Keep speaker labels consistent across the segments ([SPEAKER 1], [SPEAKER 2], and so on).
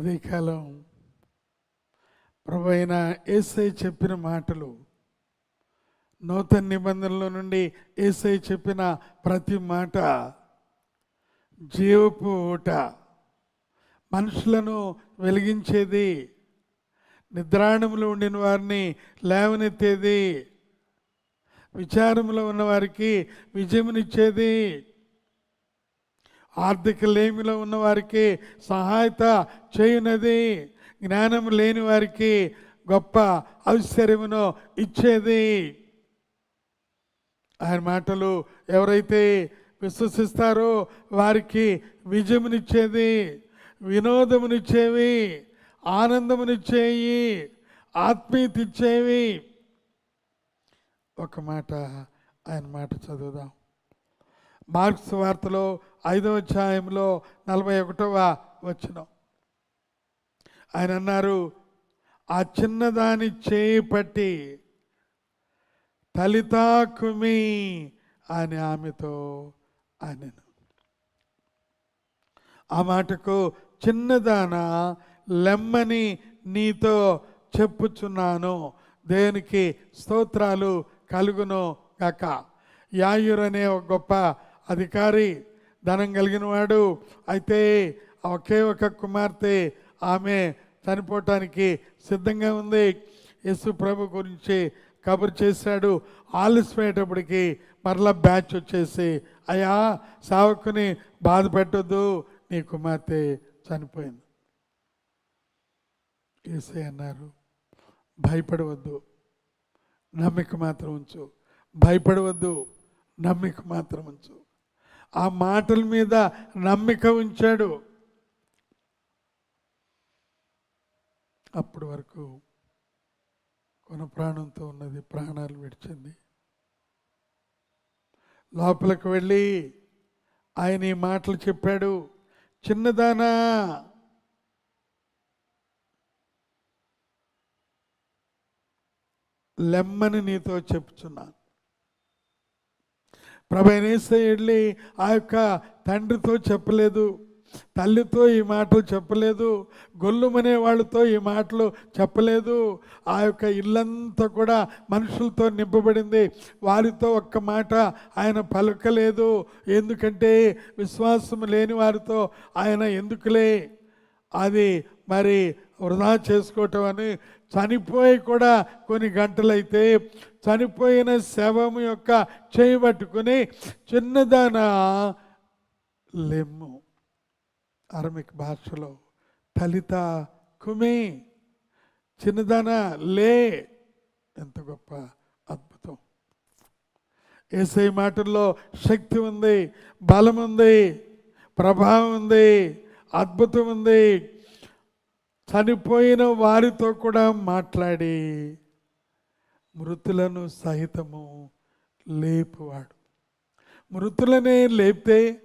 [SPEAKER 1] ఉదయకాలం ప్రభు అయిన ఏసై చెప్పిన మాటలు నూతన నిబంధనల నుండి ఏసై చెప్పిన ప్రతి మాట జీవపు ఊట. మనుషులను వెలిగించేది నిద్రాణములు ఉండిన వారిని లేవనెత్తేది విచారములో ఉన్నవారికి విజయమునిచ్చేది. ఆర్థిక లేమిలో ఉన్న వారికి సహాయత చేయునది. జ్ఞానం లేని వారికి గొప్ప ఐశ్వర్యమును ఇచ్చేది. ఆయన మాటలు ఎవరైతే విశ్వసిస్తారో వారికి విజయమునిచ్చేది వినోదమునిచ్చేవి ఆనందమునిచ్చేయి ఆత్మీయత ఇచ్చేవి. ఒక మాట ఆయన మాట చదువుదాం. మార్క్స్ వార్తలో ఐదవ అధ్యాయంలో నలభై ఒకటవ వచ్చిన ఆయన అన్నారు ఆ చిన్నదాని చేయి పట్టి తలితాకుమి అని ఆమెతో అనెను. ఆ మాటకు చిన్నదాన లెమ్మని నీతో చెప్పుచున్నాను దేనికి స్తోత్రాలు కలుగును గాక. యాయుర్ అనే ఒక గొప్ప అధికారి ధనం కలిగిన వాడు అయితే ఒకే ఒక కుమార్తె ఆమె చనిపోవటానికి సిద్ధంగా ఉంది. యేసు ప్రభు గురించి కబురు చేశాడు. ఆలస్యమయ్యేటప్పటికి మరలా బ్యాచ్ వచ్చేసి అయ్యా సావకుని బాధ పెట్టొద్దు నీ కుమార్తె చనిపోయింది. ఏసే అన్నారు భయపడవద్దు నమ్మిక మాత్రం ఉంచు. భయపడవద్దు నమ్మిక మాత్రం ఉంచు. ఆ మాటల మీద నమ్మిక ఉంచాడు. అప్పటి వరకు కొన ప్రాణంతో ఉన్నది ప్రాణాలు విడిచింది. లోపలికి వెళ్ళి ఆయన ఈ మాటలు చెప్పాడు చిన్నదానా లెమ్మని నీతో చెప్తున్నాను ప్రభైనేసే వెళ్ళి ఆ యొక్క తండ్రితో చెప్పలేదు తల్లితో ఈ మాటలు చెప్పలేదు గొల్లుమనే వాళ్ళతో ఈ మాటలు చెప్పలేదు. ఆ యొక్క ఇల్లంతా కూడా మనుషులతో నింపబడింది. వారితో ఒక్క మాట ఆయన పలకలేదు. ఎందుకంటే విశ్వాసం లేని వారితో ఆయన ఎందుకులే? అది మరి వృధా చేసుకోవటం అని చనిపోయి కూడా కొన్ని గంటలైతే చనిపోయిన శవం యొక్క చేయి పట్టుకుని చిన్నదాన లెమ్ము. అరమిక్ భాషలో తలిత కుమి. చిన్నదాన లే. ఎంత గొప్ప అద్భుతం. ఏసై మాటల్లో శక్తి ఉంది బలం ఉంది ప్రభావం ఉంది. అద్భుతం ఉంది చనిపోయిన వారితో కూడా మాట్లాడి మృతులను సహితము లేపువాడు. మృతులనే లేపితే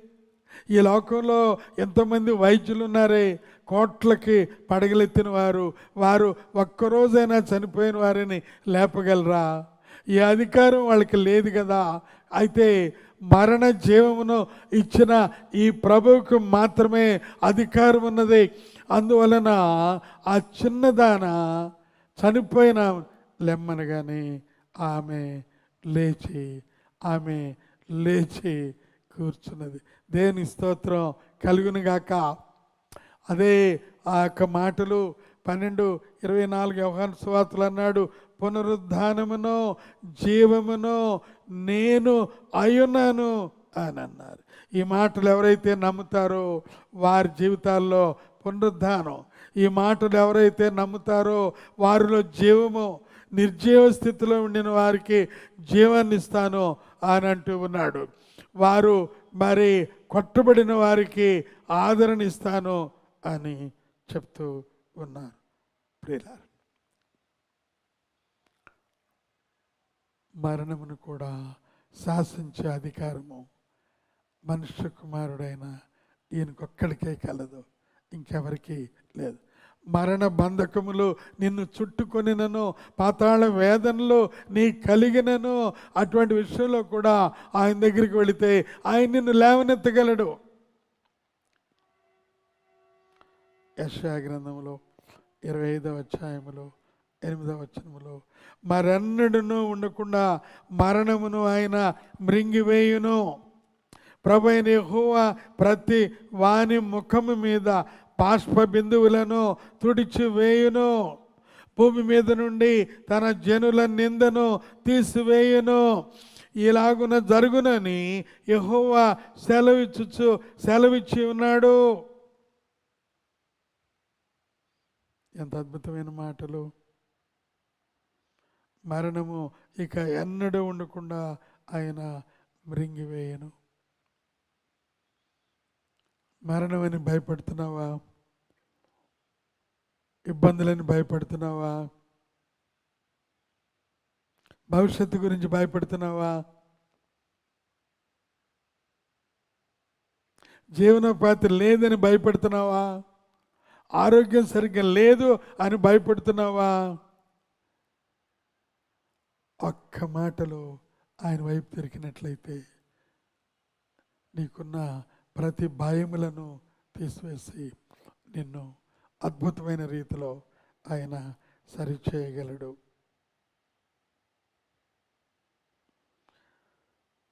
[SPEAKER 1] ఈ లోకంలో ఎంతోమంది వైద్యులు ఉన్నారే కోట్లకి పడగలెత్తిన వారు వారు ఒక్కరోజైనా చనిపోయిన వారిని లేపగలరా? ఈ అధికారం వాళ్ళకి లేదు కదా అయితే మరణ జీవమును ఇచ్చిన ఈ ప్రభువుకు మాత్రమే అధికారం ఉన్నది. అందువలన ఆ చిన్నదాన చనిపోయిన లెమ్మనగానే ఆమె లేచి ఆమె లేచి కూర్చున్నది. దేని స్తోత్రం కలుగునుగాక అదే ఆ యొక్క మాటలు పన్నెండు ఇరవై నాలుగు వ్యవహార సువార్తలు అన్నాడు. పునరుద్ధానమును జీవమును నేను అయ్యున్నాను అని అన్నారు. ఈ మాటలు ఎవరైతే నమ్ముతారో వారి జీవితాల్లో పునరుద్ధానం. ఈ మాటలు ఎవరైతే నమ్ముతారో వారిలో జీవము నిర్జీవ స్థితిలో ఉండిన వారికి జీవాన్ని ఇస్తాను అని అంటూ ఉన్నాడు. వారు మరి కొట్టబడిన వారికి ఆదరణ ఇస్తాను అని చెప్తూ ఉన్నారు. ప్రియులారు మరణమును కూడా శాసించే అధికారము మనుష్య కుమారుడైన ఈయనకొక్కడికే కలదు ఇంకెవరికి లేదు. మరణ బంధకములు నిన్ను చుట్టుకొనినను పాతాళ వేదనలు నీ కలిగినను అటువంటి విషయంలో కూడా ఆయన దగ్గరికి వెళితే ఆయన నిన్ను లేవనెత్తగలడు. యశా గ్రంథంలో ఇరవై ఐదవ అధ్యాయములో ఎనిమిదవ వచనములో మరెన్నడను ఉండకుండా మరణమును ఆయన మృంగివేయును. ప్రభైన అయిన ప్రతి వాని ముఖము మీద బాష్ప బిందువులను తుడిచి వేయును భూమి మీద నుండి తన జనుల నిందను తీసివేయును. ఇలాగున జరుగునని యెహోవా సెలవిచ్చు సెలవిచ్చి ఉన్నాడు. ఎంత అద్భుతమైన మాటలు. మరణము ఇక ఎన్నడూ ఉండకుండా ఆయన మృంగివేయను. మరణమని భయపడుతున్నావా? ఇబ్బందులని భయపడుతున్నావా? భవిష్యత్తు గురించి భయపడుతున్నావా? జీవనోపాధి లేదని భయపడుతున్నావా? ఆరోగ్యం సరిగ్గా లేదు అని భయపడుతున్నావా? ఒక్క మాటలో ఆయన వైపు తిరిగినట్లయితే నీకున్న ప్రతి భయములను తీసివేసి నిన్ను అద్భుతమైన రీతిలో ఆయన సరిచేయగలడు.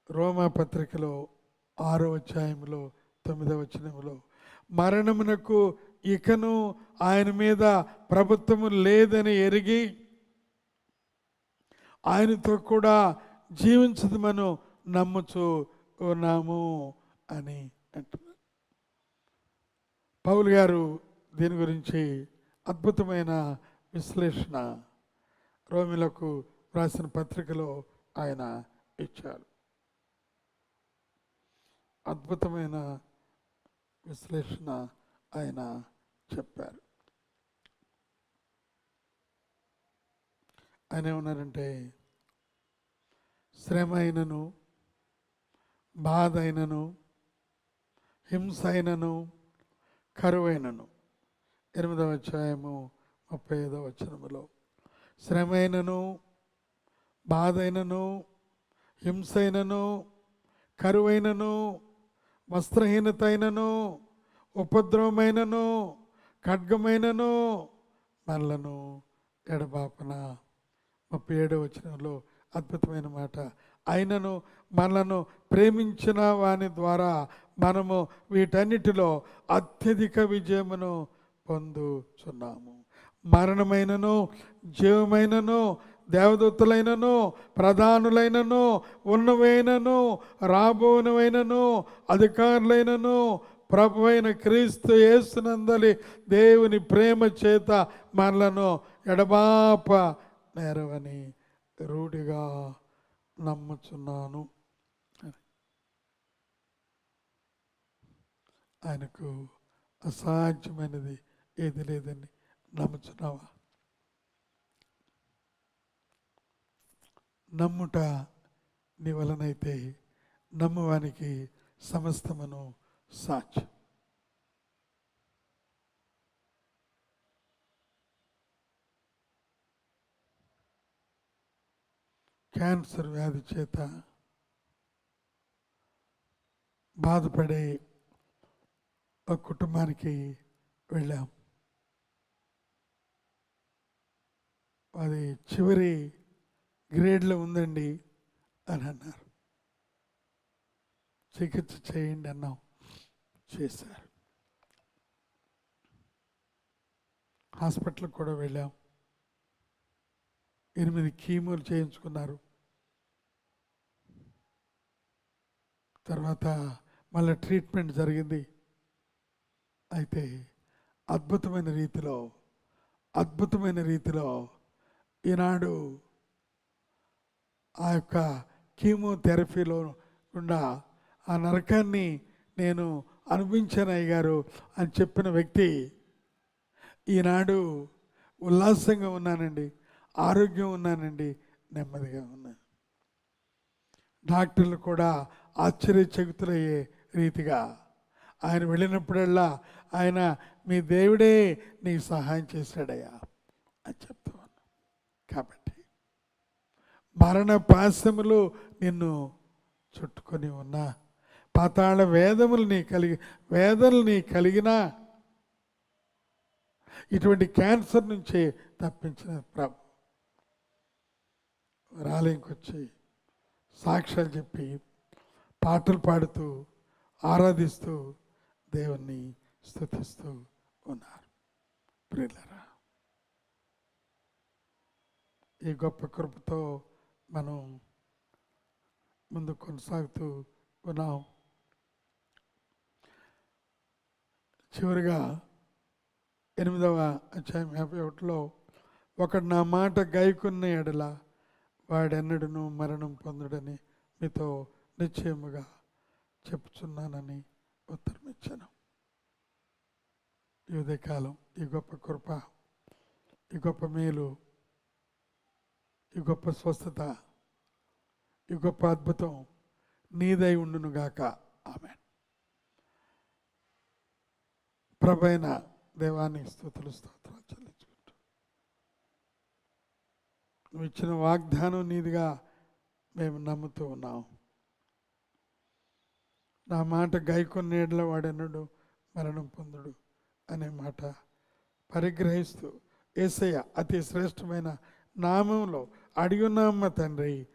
[SPEAKER 1] రోమా పత్రికలో ఆరో అధ్యాయంలో తొమ్మిదవ వచనంలో మరణమునకు ఇకను ఆయన మీద ప్రభుత్వము లేదని ఎరిగి ఆయనతో కూడా జీవించదమను నమ్ముచు ఉన్నాము అని అంటున్నారు. పౌలు గారు దీని గురించి అద్భుతమైన విశ్లేషణ రోమిలకు రాసిన పత్రికలో ఆయన ఇచ్చారు. అద్భుతమైన విశ్లేషణ ఆయన చెప్పారు. ఆయన ఏమన్నారంటే శ్రమ అయినను బాధ అయినను హింస అయినను కరువైనను. ఎనిమిదవ అధ్యాయము ముప్పై ఐదవ వచనములో శ్రమ అయినను బాధ అయినను హింస అయినను కరువైనను వస్త్రహీనత అయినను ఉపద్రవమైనను ఖడ్గమైనను మనలను ఎడబాపన ముప్పై ఏడో వచనంలో అద్భుతమైన మాట. అయినను మనలను ప్రేమించిన వాని ద్వారా మనము వీటన్నిటిలో అత్యధిక విజయమును పొందుచున్నాము. మరణమైనను జీవమైనను దేవదత్తులైనను ప్రధానులైనను ఉన్నవైనను రాబోనవైనను అధికారులైనను ప్రభు అయిన క్రీస్తు యేసునందలి దేవుని ప్రేమ చేత మనలను ఎడబాప నేరవని రూఢిగా నమ్ముచున్నాను. ఆయనకు అసాధ్యమైనది ఏది లేదని నమ్ముచున్నావా? నమ్ముట నీ వలనైతే నమ్మువానికి సమస్తమును సాధ్యం. క్యాన్సర్ వ్యాధి చేత బాధపడే ఒక కుటుంబానికి వెళ్ళాం. అది చివరి గ్రేడ్లో ఉందండి అని అన్నారు. చికిత్స చేయండి అన్నాం. చేశారు. హాస్పిటల్కి కూడా వెళ్ళాం. ఎనిమిది కీమోలు చేయించుకున్నారు. తర్వాత మళ్ళీ ట్రీట్మెంట్ జరిగింది. అయితే అద్భుతమైన రీతిలో అద్భుతమైన రీతిలో ఈనాడు ఆ యొక్క కీమోథెరపీలో గుండా ఆ నరకాన్ని నేను అనుభవించానయ్య గారు అని చెప్పిన వ్యక్తి ఈనాడు ఉల్లాసంగా ఉన్నానండి ఆరోగ్యం ఉన్నానండి నెమ్మదిగా ఉన్నాను. డాక్టర్లు కూడా ఆశ్చర్యచకితులయ్యే రీతిగా. ఆయన వెళ్ళినప్పుడల్లా ఆయన మీ దేవుడే నీకు సహాయం చేశాడయ్యా అని చెప్తాను కాబట్టి మరణ పాశములు నిన్ను చుట్టుకొని ఉన్నా పాతాళ వేదములు నీ కలిగి వేదనలు నీ కలిగినా ఇటువంటి క్యాన్సర్ నుంచి తప్పించిన ప్రభు. రాలేంకి వచ్చి సాక్ష్యాలు చెప్పి పాటలు పాడుతూ ఆరాధిస్తూ దేవుణ్ణి స్తుతిస్తూ ఉన్నారు. ప్రియులరా ఈ గొప్ప కృపతో మనం ముందు కొనసాగుతూ ఉన్నాం. చివరిగా ఎనిమిదవ అధ్యాయం యాభై ఒకటిలో ఒకడు నా మాట గైకున్న ఎడల వాడెన్నడను మరణం పొందుడని మీతో నిశ్చయముగా చెప్పుచున్నానని ఉత్తరం ఇచ్చాను ఈ ఉదయకాలం ఈ గొప్ప కృప ఈ గొప్ప మేలు ఈ గొప్ప స్వస్థత ఈ గొప్ప అద్భుతం నీదై ఉండునుగాక ఆమె ప్రభైన దేవాన్ని స్థుతులు స్తోత్రాలు చెల్లించుకుంటూ. నువ్వు ఇచ్చిన వాగ్దానం నీదిగా మేము నమ్ముతూ ఉన్నాం. నా మాట గైకొన్నేళ్ళ వాడెన్నడు మరణం పొందుడు అనే మాట పరిగ్రహిస్తూ ఏసయ్య అతి శ్రేష్టమైన నామంలో అడిగున్నామ్మ తండ్రి.